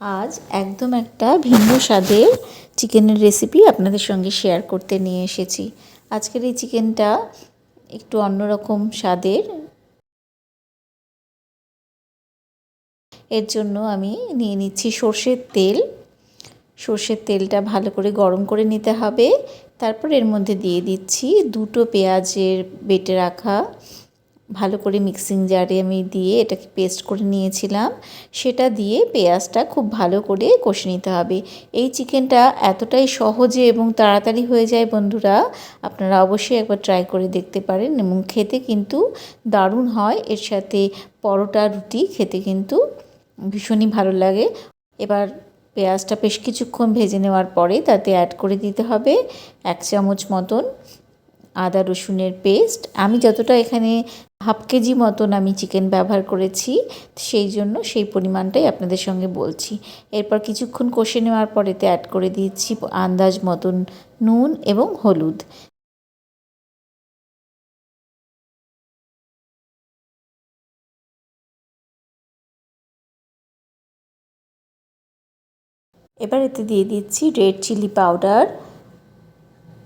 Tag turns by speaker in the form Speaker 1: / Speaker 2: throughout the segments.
Speaker 1: আজ একদম একটা ভিন্ন স্বাদের চিকেনের রেসিপি আপনাদের সঙ্গে শেয়ার করতে নিয়ে এসেছি। আজকের এই চিকেনটা একটু অন্যরকম স্বাদের। এর জন্য আমি নিয়ে নিচ্ছি সর্ষের তেল। সর্ষের তেলটা ভালো করে গরম করে নিতে হবে। তারপর এর মধ্যে দিয়ে দিচ্ছি দুটো পেঁয়াজের বেটে রাখা ভালো করে মিক্সিং জারে আমি দিয়ে এটাকে পেস্ট করে নিয়েছিলাম। সেটা দিয়ে পেঁয়াজটা খুব ভালো করে কষে নিতে হবে। এই চিকেনটা এতটাই সহজে এবং তাড়াতাড়ি হয়ে যায় বন্ধুরা, আপনারা অবশ্যই একবার ট্রাই করে দেখতে পারেন এবং খেতে কিন্তু দারুণ হয়। এর সাথে পরোটা, রুটি খেতে কিন্তু ভীষণই ভালো লাগে। এবার পেঁয়াজটা বেশ কিছুক্ষণ ভেজে নেওয়ার পরে তাতে অ্যাড করে দিতে হবে এক চামচ মতন আদা রসুনের পেস্ট আমি যতটা এখানে হাফ কেজি মতন আমি চিকেন ব্যবহার করেছি, সেই জন্য সেই পরিমাণটাই আপনাদের সঙ্গে বলছি। এরপর কিছুক্ষণ কষে নেওয়ার পর এতে অ্যাড করে দিচ্ছি আন্দাজ মতন নুন এবং হলুদ। এবার এতে দিয়ে দিচ্ছি red chili powder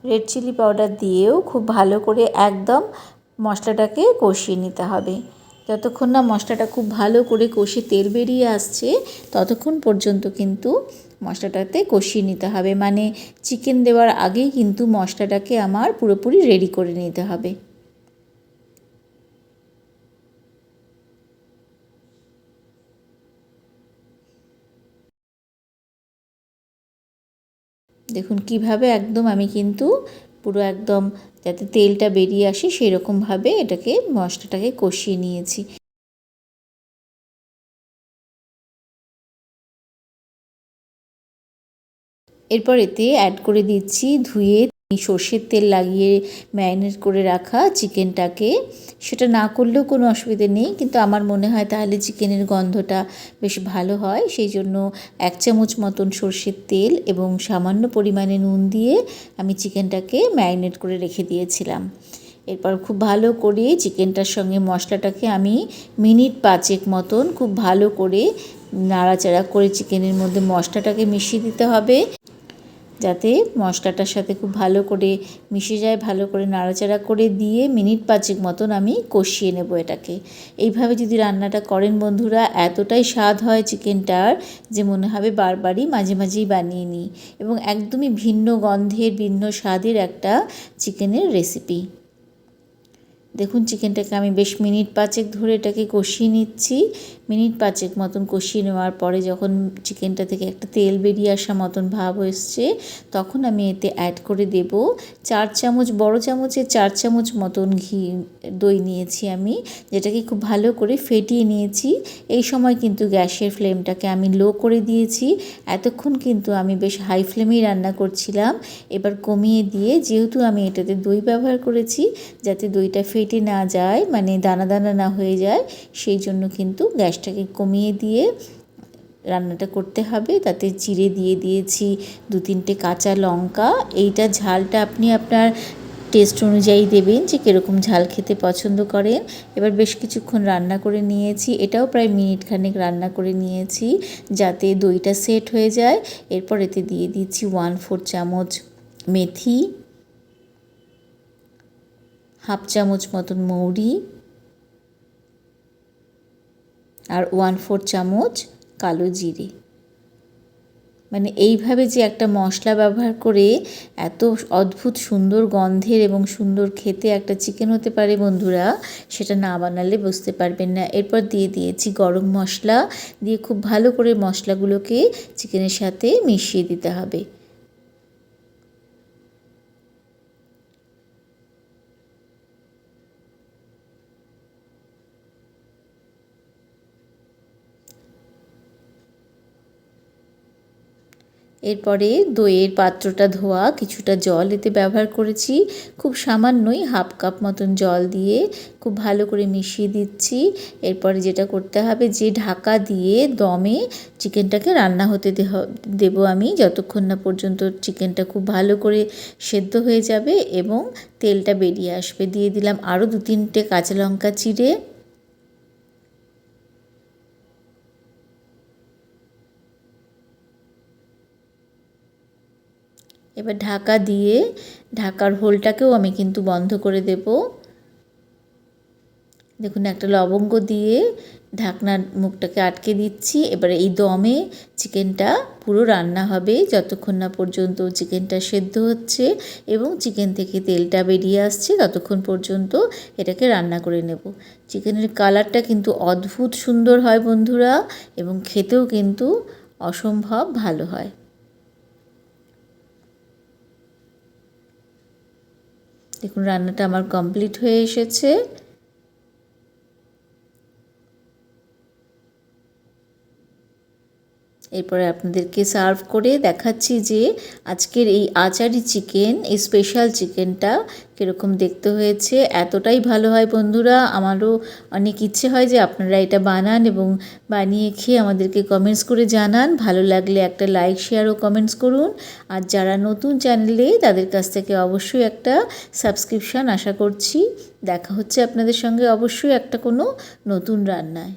Speaker 1: red chili powder দিয়েও খুব ভালো করে একদম মশলাটাকে কষিয়ে নিতে হবে। যতক্ষণ না মশলাটা খুব ভালো করে কষে তেল বেরিয়ে আসছে, ততক্ষণ পর্যন্ত কিন্তু মশলাটাতে কষিয়ে নিতে হবে। মানে চিকেন দেওয়ার আগেই কিন্তু মশলাটাকে আমার পুরোপুরি রেডি করে নিতে হবে। দেখুন, কীভাবে একদম আমি কিন্তু পুরো একদম যাতে তেলটা বেরিয়ে আসে সেই রকমভাবে এটাকে, মশলাটাকে কষিয়ে নিয়েছি। এরপর এতে অ্যাড করে দিচ্ছি ধুয়ে সর্ষের তেল লাগিয়ে ম্যারিনেট করে রাখা চিকেনটাকে। সেটা না করলেও কোনো অসুবিধে নেই, কিন্তু আমার মনে হয় তাহলে চিকেনের গন্ধটা বেশ ভালো হয়। সেই জন্য এক চামচ মতন সর্ষের তেল এবং সামান্য পরিমাণে নুন দিয়ে আমি চিকেনটাকে ম্যারিনেট করে রেখে দিয়েছিলাম। এরপর খুব ভালো করে চিকেনটার সঙ্গে মশলাটাকে আমি মিনিট পাঁচেক মতন খুব ভালো করে নাড়াচাড়া করে চিকেনের মধ্যে মশলাটাকে মিশিয়ে দিতে হবে। যাতে মশলাটার সাথে খুব ভালো করে মিশে যায়, ভালো করে নাড়াচাড়া করে দিয়ে মিনিট পাঁচেক মতন আমি কষিয়ে নেব এটাকে। এইভাবে যদি রান্নাটা করেন বন্ধুরা, এতটাই স্বাদ হয় চিকেনটার যে মনে হবে বারবারই মাঝে মাঝেই বানিয়ে নিই এবং একদমই ভিন্ন গন্ধের, ভিন্ন স্বাদের একটা চিকেনের রেসিপি। দেখুন, চিকেনটাকে আমি বেশ মিনিট পাঁচেক ধরে এটাকে কষিয়ে নিচ্ছি। মিনিট পাঁচেক মতন কষিয়ে নেওয়ার পরে যখন চিকেনটা থেকে একটা তেল বেরিয়ে আসা মতন ভাব এসছে, তখন আমি এতে অ্যাড করে দেব চার চামচ, বড় চামচে চার চামচ মতন ঘি, দই নিয়েছি আমি, যেটাকে খুব ভালো করে ফেটিয়ে নিয়েছি। এই সময় কিন্তু গ্যাসের ফ্লেমটাকে আমি লো করে দিয়েছি। এতক্ষণ কিন্তু আমি বেশ হাই ফ্লেমেই রান্না করছিলাম। এবার কমিয়ে দিয়ে যেহেতু আমি এটাতে দই ব্যবহার করেছি, যাতে দইটা ফেটে না যায় মানে দানা দানা না হয়ে যায়, সেই জন্য কিন্তু গ্যাসটাকে কমিয়ে দিয়ে রান্নাটা করতে হবে। তাতে চিড়ে দিয়ে দিয়েছি দু তিনটে কাঁচা লঙ্কা। এইটা ঝালটা আপনি আপনার টেস্ট অনুযায়ী দেবেন যে কীরকম ঝাল খেতে পছন্দ করেন। এবার বেশ কিছুক্ষণ রান্না করে নিয়েছি। এটাও প্রায় মিনিট খানেক রান্না করে নিয়েছি যাতে দইটা সেট হয়ে যায়। এরপর এতে দিয়ে দিচ্ছি ওয়ান ফোর চামচ মেথি, হাফ চামচ মতন মৌরি আর ওয়ান ফোর চামচ কালো জিরে। মানে এইভাবে যে একটা মশলা ব্যবহার করে এত অদ্ভুত সুন্দর গন্ধের এবং সুন্দর খেতে একটা চিকেন হতে পারে বন্ধুরা, সেটা না বানালে বুঝতে পারবেন না। এরপর দিয়ে দিয়েছি গরম মশলা, দিয়ে খুব ভালো করে মশলাগুলোকে চিকেনের সাথে মিশিয়ে দিতে হবে। এরপরে দইয়ের পাত্রটা ধোয়া, কিছুটা জল এতে ব্যবহার করেছি। খুব সামান্যই হাফ কাপ মতন জল দিয়ে খুব ভালো করে মিশিয়ে দিচ্ছি। এরপরে যেটা করতে হবে, যে ঢাকা দিয়ে দমে চিকেনটাকে রান্না হতে দেব আমি। যতক্ষণ না পর্যন্ত চিকেনটা খুব ভালো করে সেদ্ধ হয়ে যাবে এবং তেলটা বেরিয়ে আসবে। দিয়ে দিলাম আরও দু তিনটে কাঁচা লঙ্কা চিড়ে। এবার ঢাকা দিয়ে, ঢাকার হোলটাকেও আমি কিন্তু বন্ধ করে দেব। দেখুন, একটা লবঙ্গ দিয়ে ঢাকনার মুখটাকে আটকে দিচ্ছি। এবারে এই দমে চিকেনটা পুরো রান্না হবে। যতক্ষণ না পর্যন্ত চিকেনটা সেদ্ধ হচ্ছে এবং চিকেন থেকে তেলটা বেরিয়ে আসছে, ততক্ষণ পর্যন্ত এটাকে রান্না করে নেব। চিকেনের কালারটা কিন্তু অদ্ভুত সুন্দর হয় বন্ধুরা এবং খেতেও কিন্তু অসম্ভব ভালো হয়। দেখুন রান্নাটা আমার কমপ্লিট হয়ে এসেছে। এরপরে আপনাদেরকে সার্ভ করে দেখাচ্ছি যে আজকের এই আচারি চিকেন এই স্পেশাল চিকেনটা কীরকম দেখতে হয়েছে, এতটাই ভালো হয় বন্ধুরা। আমারও অনেক ইচ্ছে হয় যে আপনারা এটা বানান এবং বানিয়ে খেয়ে আমাদেরকে কমেন্টস করে জানান। ভালো লাগলে একটা লাইক শেয়ার ও কমেন্টস করুন। আর যারা নতুন চ্যানেলে তাদের কাছ থেকে অবশ্যই একটা সাবস্ক্রিপশান আশা করছি। দেখা হচ্ছে আপনাদের সঙ্গে অবশ্যই একটা কোনো নতুন রান্নায়।